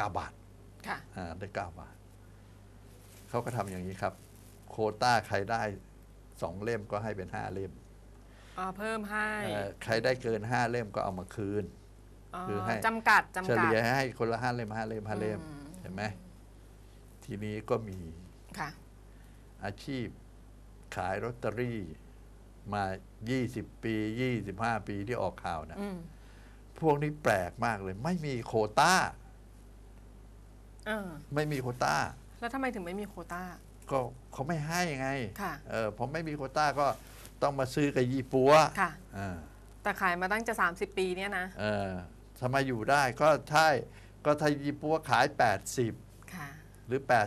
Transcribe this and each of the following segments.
เก้าบาทค่ะอ่าได้เก้าบาท เขาก็ทำอย่างนี้ครับ โควต้าใครได้สองเล่มก็ให้เป็นห้าเล่มอ๋อเพิ่มให้เอ่อใครได้เกินห้าเล่มก็เอามาคืนคือให้จำกัดเฉจำกัดลี่ยให้คนละห้าเล่มห้าเล่มห้าเล่มอืมเห็นไหมทีนี้ก็มีค่ะอาชีพขายลอตเตอรี่มา 20 ปี 25 ปีที่ออกข่าวนะอืมพวกนี้แปลกมากเลย ไม่มีโควต้า เออ ไม่มีโควต้า แล้วทำไมถึงไม่มีโควต้า ก็เขาไม่ให้ไงค่ะเออพอไม่มีโควต้าก็ต้องมาซื้อกับยี่ปัวค่ะ อ่าแต่ขายมาตั้งจะ 30 ปีเนี่ยนะ เออทำไมอยู่ได้ก็ใช่ก็ถ้ายี่ปัวขาย 80 ค่ะ หรืออ่า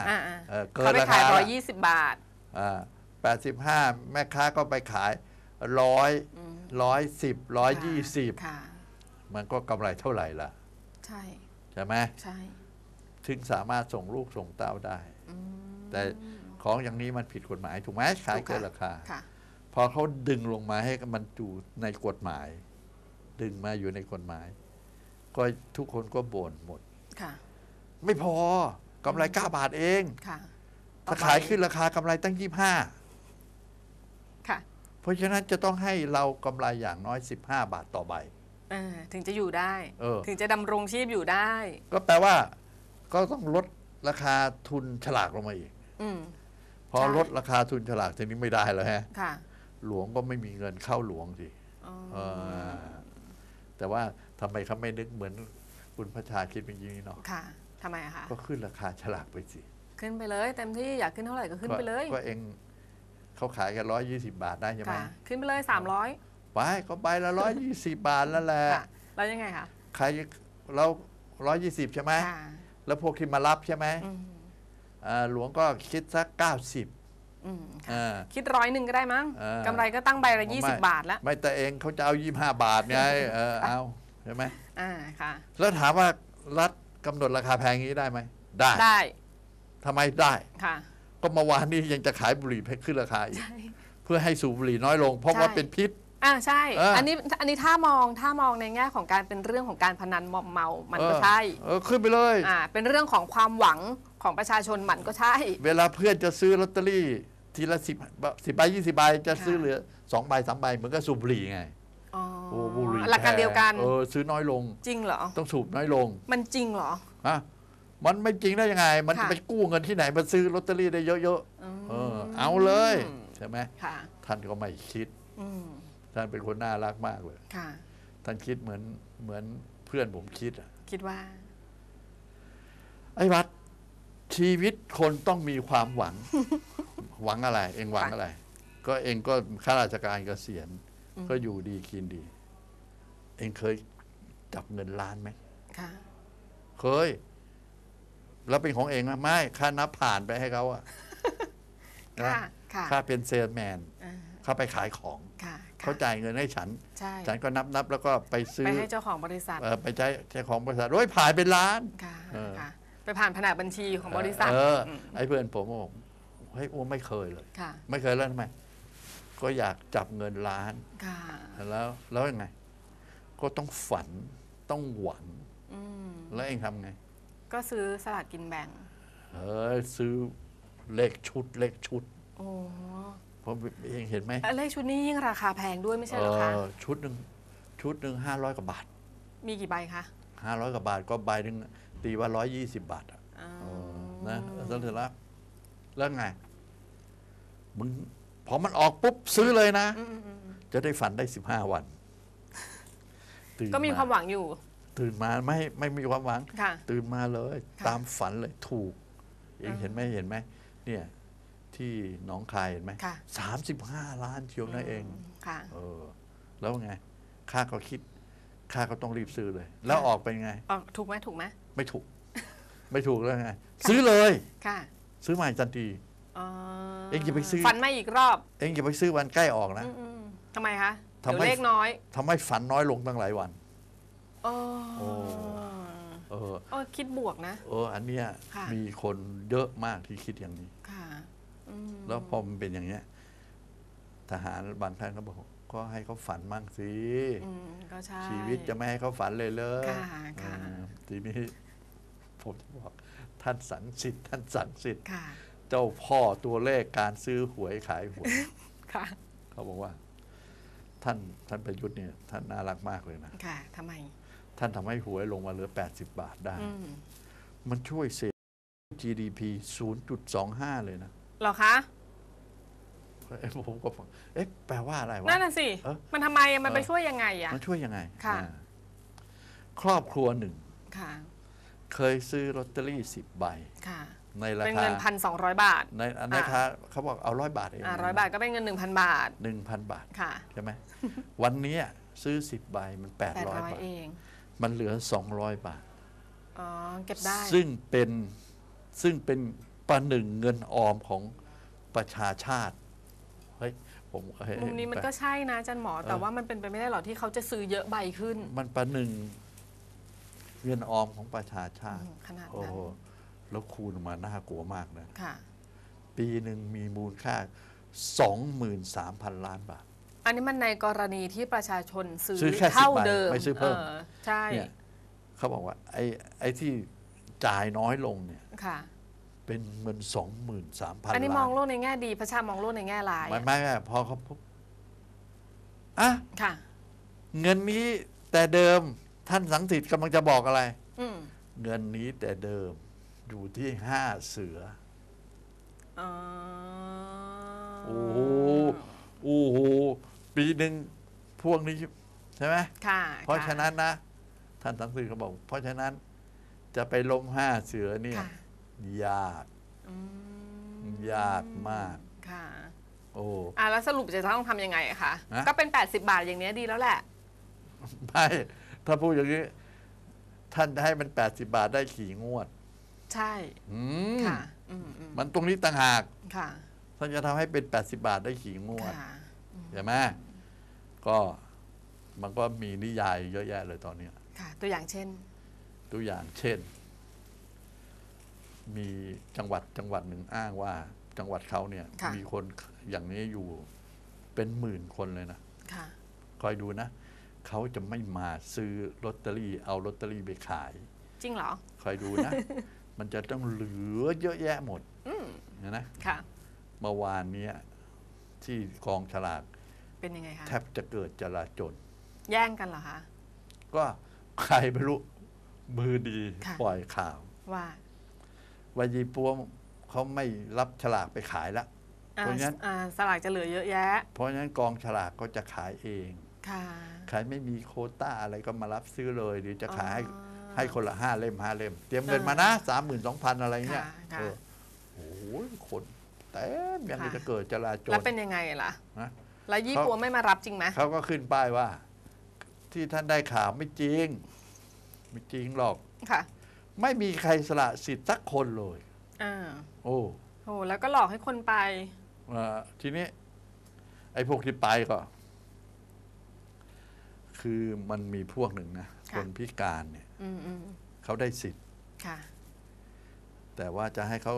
85อ่าเออเกิเขานไปราขายคาร้อละยยี่สิบบาท อ่า85แม่ค้าก็ไปขายร้อยอืมร้อยสิบร้อยยี่สิบค่ะ มันก็กำไรเท่าไหร่ล่ะ ใช่ ใช่ไหม ใช่ ถึงสามารถส่งลูกส่งเต้าได้อืมแต่ของอย่างนี้มันผิดกฎหมาย ถูกไหมขายเกินราคาค่ะพอเขาดึงลงมาให้มันอยู่ในกฎหมาย ดึงมาอยู่ในกฎหมาย ก็ทุกคนก็บ่นหมดค่ะไม่พอกำไรเก้าบาทเองค่ะถ้าขายขึ้นราคากำไรตั้งยี่ห้าค่ะเพราะฉะนั้นจะต้องให้เรากำไรอย่างน้อย 15 บาทต่อใบเออถึงจะอยู่ได้เออถึงจะดำรงชีพอยู่ได้ ก็แปลว่า ก็ต้องลดราคาทุนฉลากลงมาอีก อืม พอใช่ ลดราคาทุนฉลากทีนี้ไม่ได้แล้วฮะ ค่ะหลวงก็ไม่มีเงินเข้าหลวงสิอ๋อเออแต่ว่าทำไมเขาไม่นึกเหมือนคุณพระชาคิดเป็นอย่างนี้เนาะค่ะทำไมอะคะก็ขึ้นราคาฉลากไปสิขึ้นไปเลยเต็มที่อยากขึ้นเท่าไหร่ก็ขึ้นไปเลยก็ก็เองเขาขายกันร้อยยี่สิบาทได้ใช่ไหมค่ะ ขึ้นไปเลยสามร้อยไปก็ใบละร้อยยี่สิบาทแล้วแหละ ค่ะแล้วยังไงคะใครเราร้อยยี่สิบใช่ไหม ค่ะ แล้วพวกที่มารับใช่ไหมอืมอ่าหลวงก็คิดสักเก้าสิบอืมค่ะอ่าคิดร้อยหนึ่งก็ได้มั้งเออกำไรก็ตั้งใบละไม่ยี่สิบบาทแล้ว ไม่แต่เองเขาจะเอายี่ห้าบาทไงเออเอาใช่ไหมอ่าค่ะ แล้วถามว่ารัฐกำหนดราคาแพงอย่างนี้ได้ไหมได้ได้ทำไมได้ค่ะ ก็เมื่อวานนี้ยังจะขายบุหรี่ขึ้นราคาอีกใช่เพื่อให้สูบบุหรี่น้อยลง เพราะว่าใช่เป็นพิษ อ่าใช่ เอออั อันนี้อันนี้ถ้ามองถ้ามองในแง่ของการเป็นเรื่องของการพนันมอมเมา มันก็เออใช่เออขึ้นไปเลย อ่าเป็นเรื่องของความหวังของประชาชนมันก็ใช่ เวลาเพื่อนจะซื้อลอตเตอรี่ ทีละสิบสิบใบยี่สิบใบจะซื้อค่ะ เหลือสองใบสามใบเหมือนกับสูบบุหรี่ไงอ๋อโอ้บุหรี่หลักการเดียวกันเออซื้อน้อยลง จริงเหรอ ต้องสูบน้อยลงมันจริงเหรอ อะมันไม่จริงได้ยังไง มันค่ะจะไปกู้เงินที่ไหนมาซื้อลอตเตอรี่ได้เยอะอืมๆเออเอาเลยใช่ไหมค่ะ ท่านก็ไม่คิด อืม ท่านเป็นคนน่ารักมากเลยค่ะ ท่านคิดเหมือนเหมือนเพื่อนผมคิดอะคิดว่า ไอ้วัดชีวิตคนต้องมีความหวัง หวังอะไร เองหวังอะไร ก็เองก็ข้าราชการเกษียณอืมก็อยู่ดีกินดี เองเคยจับเงินล้านไหมค่ะ เคย แล้วเป็นของเองไหมไม่ค่านับผ่านไปให้เขาอะนะค่ะค่ะ ค่าเป็นเซลแมนอ่า เขาไปขายของค่ะเขาจ่ายเงินให้ฉันใช่ฉันก็นับนับแล้วก็ไปซื้ไปอให้เจ้าของบริษัทเอ่อไปใช้ใช้ของบริษัทโอ้ยผ่านเป็นล้านค่ะเออค่ะไปผ่านแผนกบัญชีของบริษัทเออมไอ้เพื่อนผมก็บอกเฮ้ยโอ้ไม่เคยเลยค่ะไม่เคยแล้วทำไมก็อยากจับเงินล้านค่ะแล้วแล้วยังไง ก็ต้องฝันต้องหวังอืมแล้วเองทำไง ก็ซื้อสลากกินแบ่ง เออซื้อเลขชุดเลขชุดโอ้เพ ราะเองเห็นไหมเอ้ยเลขชุดนี้ยิ่งราคาแพงด้วยไม่ใช่เหรอคะเออชุดหนึ่งชุดหนึ่งห้าร้อยกว่าบาท มีกี่ใบคะห้าร้อยกว่าบาทก็ใบหนึ่งตีว่าร้อยยี่สิบบาทอะอ๋อเออนะแล้วเสร็จแล้วแล้วไงมึงพอมันออกปุ๊บซื้อเลยนะอืมอืมอืมจะได้ฝันได้สิบห้าวันตื่นก็มีความหวังอยู่ ตื่นมาไม่ไม่มีความหวังค่ะตื่นมาเลยค่ะตามฝันเลยถูกเองอ่าเห็นไหมเห็นไหมเนี่ย ที่หนองคายเห็นไหมค่ะ สามสิบห้าล้านเชียวนะเอง ค่ะ เออ แล้วไง ข้าก็คิด ข้าก็ต้องรีบซื้อเลย แล้วออกเป็นไง ออกถูกไหมถูกไหมไม่ถูก ไม่ถูกแล้วไง ซื้อเลย ค่ะซื้อใหม่ทันที อ๋อเอ็งอย่าไปซื้อฟันไม่อีกรอบเองอย่าไปซื้อวันใกล้ออกนะ อืมอืมทำไมคะทำเดี๋ยวไมเลขน้อยทำให้ฝันน้อยลงตั้งหลายวันโอ้โอ้ เออโอ้คิดบวกนะ เออ อันเนี้ยค่ะ มีคนเยอะมากที่คิดอย่างนี้ ค่ะอืม แล้วพอมันเป็นอย่างเนี้ย ทหารบางท่านก็บอกก็ให้เขาฝันมั่งสิอืมก็ใช่ชีวิตจะไม่ให้เขาฝันเลยเลยค่ะค่ะทีนี้ผมจะบอกท่านสังสิทธิ์ท่านสังสิทธิ์ค่ะเจ้าพ่อตัวเลขการซื้อหวยขายหวยค่ะเขาบอกว่า ท่านท่านประยุทธ์เนี่ย ท่านน่ารักมากเลยนะค่ะทำไม ท่านทำให้หวยลงมาเหลือ 80 บาทได้อืมมันช่วยเศรษฐกิจ GDP 0.25 เลยนะเหรอคะเอ้ยผมก็ฟังเอ๊ะแปลว่าอะไรวะ นั่นน่ะสิ เออมันทำไมอะมันเออ ไปช่วยยังไงอะ มันช่วยยังไงค่ะ อ่าครอบครัวหนึ่ง ค่ะ เคยซื้อลอตเตอรี่10ใบ ค่ะ ในราเป็นคาเงินพันสองร้อยบาท ในอันนี้คาเขาบอกเอาร้อยบาทเองอ่าร้อยบาทก็เป็นเงินหนึ่งพันบาท หนึ่งพันบาท ค่ะใช่ไหม วันนี้ซื้อ10ใบมันแปด800ร้อยบาท เอง มันเหลือ200บาท อ๋อ เก็บได้ ซึ่งเป็นซึ่งเป็น ประหนึ่งเงินออมของประชาชาติเฮ้ยผมเฮ้ยมุมนี้มันก็ใช่นะอาจันหมอ แต่ว่ามันเป็นไปไม่ได้หรอกที่เขาจะซื้อเยอะใบขึ้น มันประหนึ่งเงินออมของประชาชาอืติมขนาดโอ้นั้นโหแล้วคูณออกมาน่ากลัวมากนะ ค่ะ ปีหนึ่งมีมูลค่า 23,000 ล้านบาท อันนี้มันในกรณีที่ประชาชนซื้อซื้อแค่10เท่าใบเดิมไม่ซื้อเพิ่ม ใช่ เนี่ยเขาบอกว่าไอ้ไอ้ที่จ่ายน้อยลงเนี่ย ค่ะ เป็นเงิน23,000อันนี้มล้าองนโลกในแง่ดีพระชามองโลกในแง่ร้ายไม่ไม่ไม่พอเขาปุ๊บอะค่ะ เงินนี้แต่เดิมท่านสังสิทธิ์กำลังจะบอกอะไรอืมเงินนี้แต่เดิมอยู่ที่ห้าเสืออ๋อโอ้โหโอ้โหปีหนึ่งพวกนี้ใช่ไหมค่ะเพราะค่ฉะนั้นนะ ท่านสังสิทธิ์เขาบอก เพราะฉะนั้นจะไปล้มห้าเสือเนี่ยค่ะ ยากอืมยากมาก ค่ะ โอ้ อะแล้วสรุปจะต้องทำยังไงอะคะฮะ ก็เป็น 80 บาทอย่างเนี้ยดีแล้วแหละ ไม่ถ้าพูดอย่างนี้ ท่านจะให้มันแปดสิบาทได้ขี่งวดใช่อืมค่ะ อืมอืมมันตรงนี้ต่างหาก ค่ะท่านจะทำให้เป็น 80 บาทได้ขี่งวดค่ะใช่ไหมก็มันก็มีนิยายเยอะแยะเลยตอนเนี้ยค่ะ ตัวอย่างเช่น ตัวอย่างเช่น มีจังหวัดจังหวัดหนึ่งอ้างว่าจังหวัดเขาเนี่ย ค่ะ มีคนอย่างนี้อยู่เป็นหมื่นคนเลยนะ ค่ะ คอยดูนะ เขาจะไม่มาซื้อลอตเตอรี่เอาลอตเตอรี่ไปขาย จริงเหรอ คอยดูนะ มันจะต้องเหลือเยอะแยะหมดอืมนะนะค่ะ เมื่อวานเนี้ยที่กองฉลากเป็นยังไงคะ แทบจะเกิดจลาจลแย่งกันเหรอคะ ก็ใครไม่รู้มือดีค่ะ ปล่อยข่าวว่า ว่ายีปัวเขาไม่รับฉลากไปขายละอ่าเพราะงั้น อ่าสลากจะเหลือเยอะแยะ เพราะฉะนั้นกองฉลากก็จะขายเองค่ะใครไม่มีโควต้าอะไรก็มารับซื้อเลย หรือจะขายให้อ๋อให้คนละห้าเล่มห้าเล่ม เตรียมเงินอ่ามมานะสามหมื่นสองพันอะไรเงี้ยค่ะค่ะ เออโอ้โหคนเต็มยังค่ะจะเกิดจลาจลแล้วเป็นยังไงล่ะ นะ แล้วยี่เขาปัวไม่มารับจริงไหมเขาก็ขึ้นป้ายว่า ที่ท่านได้ข่าวไม่จริง ไม่จริงหรอก ค่ะ ไม่มีใครสละสิทธิ์สักคนเลย อ่าโอ้โหแล้วก็หลอกให้คนไปเอ่อทีนี้ ไอ้พวกที่ไปก็ คือมันมีพวกหนึ่งนะค่ะ คนพิการเนี่ยอืมอืมเขาได้สิทธิ์ ค่ะ แต่ว่าจะให้เขา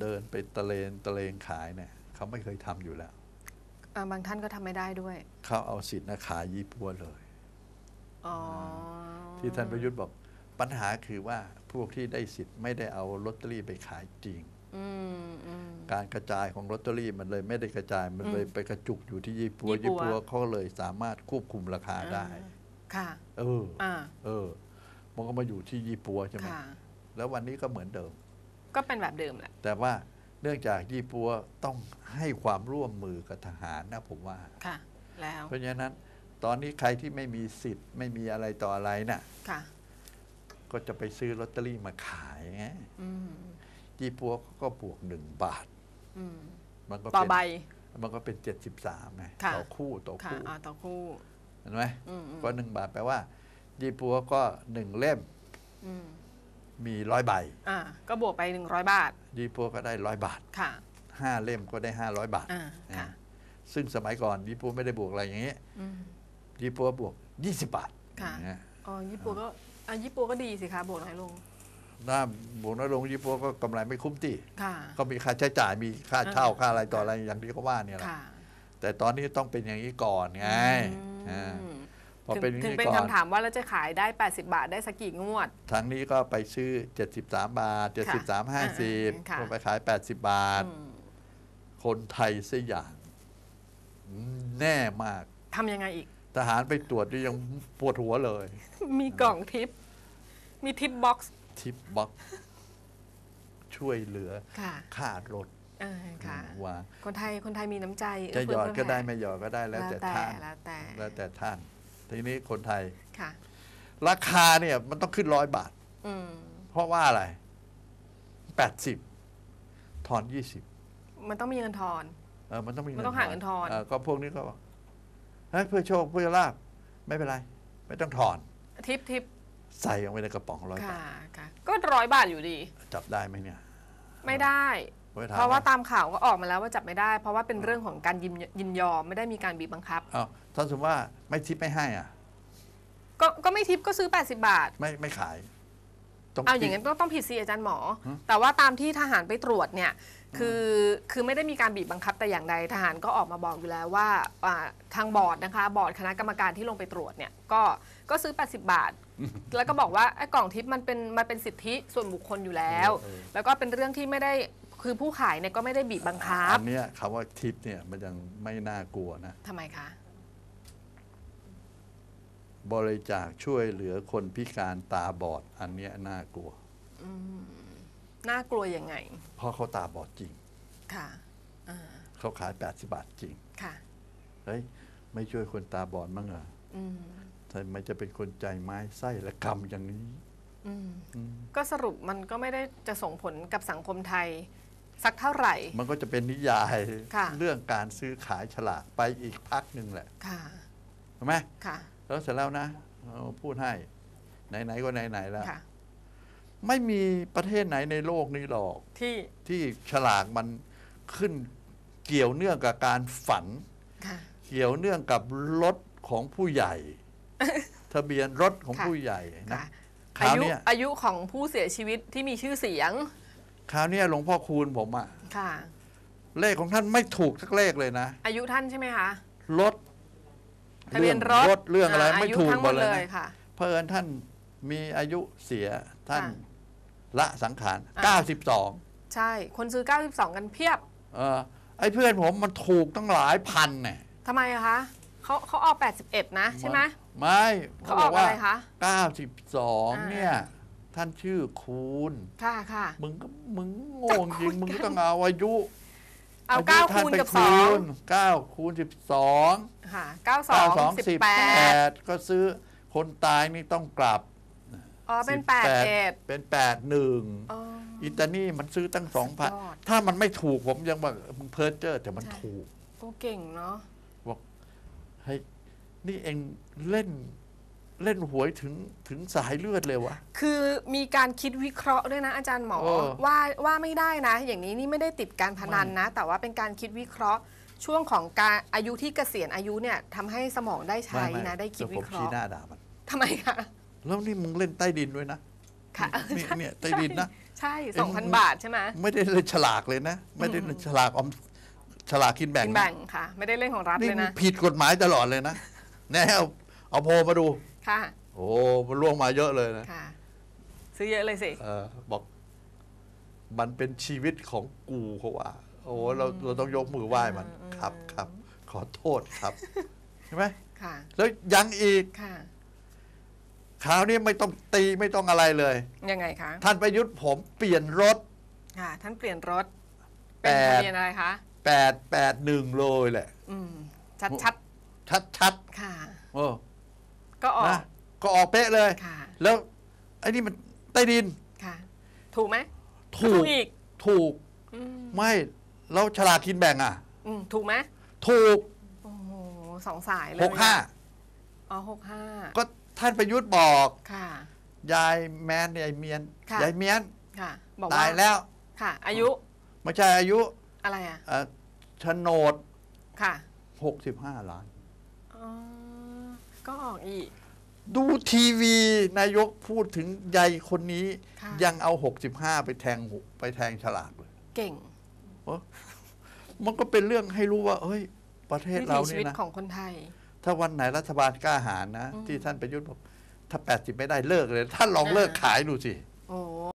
เดินไปตะเลนตะเลงขายเนี่ยเขาไม่เคยทำอยู่แล้ว อ่าบางท่านก็ทำไม่ได้ด้วย เขาเอาสิทธิ์นะขายยี่ปัวเลย อ๋อที่ท่านประยุทธ์บอก ปัญหาคือว่าพวกที่ได้สิทธิ์ไม่ได้เอาลอตเตอรี่ไปขายจริงอืมอืมการกระจายของลอตเตอรี่มันเลยไม่ได้กระจายมันเลยอืมไปกระจุกอยู่ที่ยี่ปัวยี่ยี่ปัวปัวเขาเลยสามารถควบคุมราคาได้ ค่ะ เอออ่าเออ มันก็มาอยู่ที่ยี่ปัวใช่ไหมค่ะแล้ววันนี้ก็เหมือนเดิม ก็เป็นแบบเดิมแหละ แต่ว่าเนื่องจากยี่ปัวต้องให้ความร่วมมือกับทหารนะผมว่า ค่ะ แล้ว เพราะฉะนั้น ตอนนี้ใครที่ไม่มีสิทธิ์ไม่มีอะไรต่ออะไรน่ะค่ะ ก็จะไปซื้อลอตเตอรี่มาขายไงอืมยี่ปัวเขาก็บวกหนึ่งบาทอืมมันก็ต่อเป็นใบ มันก็เป็นเจ็ดสิบสามไงค่ะต่อคู่ต่อค่ะคู่อ่าต่อคู่เห็นไหมอืมอืมก็หนึ่งบาทแปลว่ายี่ปัวก็หนึ่งเล่มอืมมีร้อยใบอ่าก็บวกไปหนึ่งร้อยบาทยี่ปัวก็ได้ร้อยบาทค่ะห้าเล่มก็ได้ห้าร้อยบาทอ่าค่ะซึ่งสมัยก่อนยี่ปัวไม่ได้บวกอะไรอย่างเงี้ยอืมยี่ปัวบวกยี่สิบบาทค่ะอย่างเงี้ยอ๋อญี่ปุ่นก็ อะญี่ปุ่นก็ดีสิคะบวกน้อยลงถ้าบวกน้อยลงยี่ปัวก็กำไรไม่คุ้มที่ค่ะ ก็มีค่าใช้จ่ายมีค่าเช่าอ่าค่าอะไรต่ออะไรอย่างที่เขาว่าเนี่ยแหละค่ะแต่ตอนนี้ต้องเป็นอย่างนี้ก่อนไงอือ่ามพพอถึงเป็นอย่างถึงนี้เป็นก่อน คำถามว่าแล้วจะขายได้ 80 บาทได้สักกี่งวด ทางนี้ก็ไปซื้อ 73 บาท 73ค่ะ50ก็ไปขาย 80 บาท อืมคนไทยเสียอย่าง แน่มาก ทำยังไงอีก ทหารไปตรวจนี่ยังปวดหัวเลย มีกล่องทิป มีทิปบ็อกซ์ ทิปบ็อกช่วยเหลือค่ะค่ารถเออค่ะ ว่าคนไทยคนไทยมีน้ำใจจะหยอดเฟื้ก็ได้แผ่ไม่หยอดก็ได้แล้วแล้วแต่แต่ท่านแล้วแต่แล้วแต่ท่านทีนี้คนไทยค่ะ ราคาเนี่ยมันต้องขึ้นร้อยบาทอืมเพราะว่าอะไรแปดสิบทอนยี่สิบมันต้องมีเงินทอนเออมันต้องมีมันต้องหาเงินทอนเก็พวกนี้ก็บอก เฮ้ยเพื่อโชคเพื่อลาบไม่เป็นไร ไม่ต้องถอน ทิปทิปใส่ลงไปในกระป๋องร้อยบาค่ะทค่ะก็ร้อยบาทอยู่ดี จับได้ไหมเนี่ย ไม่ได้ไว้ถมเพราะว่าตามข่าวก็ออกมาแล้วว่าจับไม่ได้ เพราะว่าเป็นเรื่องของการยินยินยอมไม่ได้มีการบีบบังคับ เอาถ้าสมมติว่าไม่ทิปไม่ให้อะ ก็ก็ไม่ทิปก็ซื้อ 80 บาท ไม่ไม่ขาย เอาอย่างนั้นก็ต้องผิดสิอาจารย์หมอฮะแต่ว่าตามที่ทหารไปตรวจเนี่ยคือคือไม่ได้มีการบีบบังคับแต่อย่างใดทหารก็ออกมาบอกอยู่แล้วว่าอ่าทางบอร์ดนะคะบอร์ดคณะกรรมการที่ลงไปตรวจเนี่ยก็ก็ซื้อ 80 บาท แล้วก็บอกว่าไอ้กล่องทิปมันเป็นมันเป็นสิทธิส่วนบุคคลอยู่แล้ว แล้วก็เป็นเรื่องที่ไม่ได้คือผู้ขายเนี่ยก็ไม่ได้บีบบังคับอันเนี้ยคำว่าทิปเนี่ยมันยังไม่น่ากลัวนะทำไมคะ บริจาคช่วยเหลือคนพิการตาบอด อันเนี้ยน่ากลัว น่ากลัวยังไง เพราะเขาตาบอดจริง ค่ะอ่าเขาขาย 80 บาทจริง ค่ะ เฮ้ย ไม่ช่วยคนตาบอดมั้งเหรออืมทำไมจะเป็นคนใจไม้ไส้และกำอย่างนี้ อืมอืม ก็สรุปมันก็ไม่ได้จะส่งผลกับสังคมไทย สักเท่าไหร่ มันก็จะเป็นนิยาย ค่ะ เรื่องการซื้อขายฉลากไปอีกพักหนึ่งแหละค่ะ ใช่ไหมค่ะ แล้วเสร็จแล้วนะเอาพูดให้ ไหนๆก็ไหนๆแล้ว ค่ะ ไม่มีประเทศไหนในโลกนี้หรอก ที่ที่ฉลากมันขึ้นเกี่ยวเนื่องกับการฝัน ค่ะ เกี่ยวเนื่องกับรถของผู้ใหญ่ ทะเบียนรถของค่ะ ผู้ใหญ่นะ ค่ะคอาราวยุเนี้ย อายุของผู้เสียชีวิตที่มีชื่อเสียงคราวเนี้ยหลวงพ่อคูณผมอะค่ะ เลขของท่านไม่ถูกสักเลขเลยนะ อายุท่านใช่ไหมคะ รถ ทะเบียนรถรถเรื่องอะไรไม่ายุถูกทั้งหหมมดดเลยเลยนะค่ะ เพราะเอิญท่านมีอายุเสียท่านค่ะละสังขาร อ่า92ใช่ คนซื้อ 92 กันเพียบเออไอ้เพื่อนผมมันถูกตั้งหลายพันเนี่ยทำไมอะคะเขาเขาออก 81 นะใช่ไหม ไม่เขาออกอะไรคะ 92 เนี่ย ท่านชื่อคูณ ค่ะค่ะ มึงก็มึงโง่จริงมึงก็ต้องเอาอายุ เอายุ9ท่านคูณไปกับณ9คูณ12 2ค่ะ92 92 18 18ก็ซื้อคนตายนี่ต้องกลับอ๋อเป็น18 81เป็น81อ๋อ อิตาลีมันซื้อตั้งสองพันสุดยอด ถ้ามันไม่ถูกผมยังว่ามึงเพิร์เจอร์แต่มันใช่ถูก โอ้เก่งเนาะ บอกเฮ้ยนี่เองเล่น เล่นหวยถึงถึงสายเลือดเลยวะ คือมีการคิดวิเคราะห์ด้วยนะอาจารย์หมอเออ ว่าว่าไม่ได้นะ อย่างนี้นี่ไม่ได้ติดการพนันนะ แต่ว่าเป็นการคิดวิเคราะห์ช่วงของการอายุที่เกษียณอายุเนี่ยทำให้สมองได้ใช้ม่ม่นะได้คิดแต่วิผมเคชี้ราะห์หน้าด่ามัน ทำไมคะแล้วนี่มึงเล่นใต้ดินด้วยนะ ค่ะเนี่ยเนี่ยใต้ดินนะ ใช่เอ็สงองพันบาทใช่ไหมไม่ได้เล่นฉลากเลยนะ ไม่ได้เล่นฉลากออมฉลากกินแบ่งกินนะแบ่งค่ะ ไม่ได้เล่นของรัฐนี่เลยมึงนะผิดกฎหมายตลอดเลยนะแน่เอาเอาโพลมาดู ค่ะ โอ้มันล่วงมาเยอะเลยนะค่ะ ซื้อเยอะเลยสิ เออบอก มันเป็นชีวิตของกูเขาว่า โอ้เราเราต้องยกมือไหว้มันครับครับ ขอโทษครับใช่ไหมค่ะ แล้วยังอีกค่ะ คราวนี้ไม่ต้องตีไม่ต้องอะไรเลย ยังไงคะ ท่านประยุทธ์ผมเปลี่ยนรถ ค่ะ ท่านเปลี่ยนรถแปเป็นดทะเบียนอะไรคะแปดแปดหนึ่งเลยแหละ อืม ชัดชัดชัดชัดๆ ค่ะๆเออ ก็ออก นะก็ออกเป๊ะเลย ค่ะ แล้วไอ้นี่มันใต้ดินค่ะ ถูกไหมถูกอีกถูกอืมไม่แล้วฉลากกินแบ่งอะ อืมถูกไหมถูกโอ้โหสองสายเลยหกห้าอ๋อหกห้าก็ท่านประยุทธ์บอก ค่ะ ยายแมนยายเมียนค่ะ ยายเมียนค่ะ บอกตาว่ายแล้วค่ะ อายุไม่ใช่อายุอะไรอะ เอ่อโฉนดค่ะ65 ล้าน อ๋อ ก็ออกอีก ดูทีวีนายกพูดถึงยายคนนี้ ค่ะ ยังเอา 65 ไปแทงหุไปแทงฉลากเลยเก่งมันก็เป็นเรื่องให้รู้ว่า เฮ้ย ประเทศวิเราถีชีนี่วิตนะ ของคนไทย ถ้าวันไหนรัฐบาลกล้าหาญนะ ที่ท่านประยุทธ์บอก ถ้า 80 ไม่ได้เลิกเลย ท่านลองเลิกขายดูสิ โอ้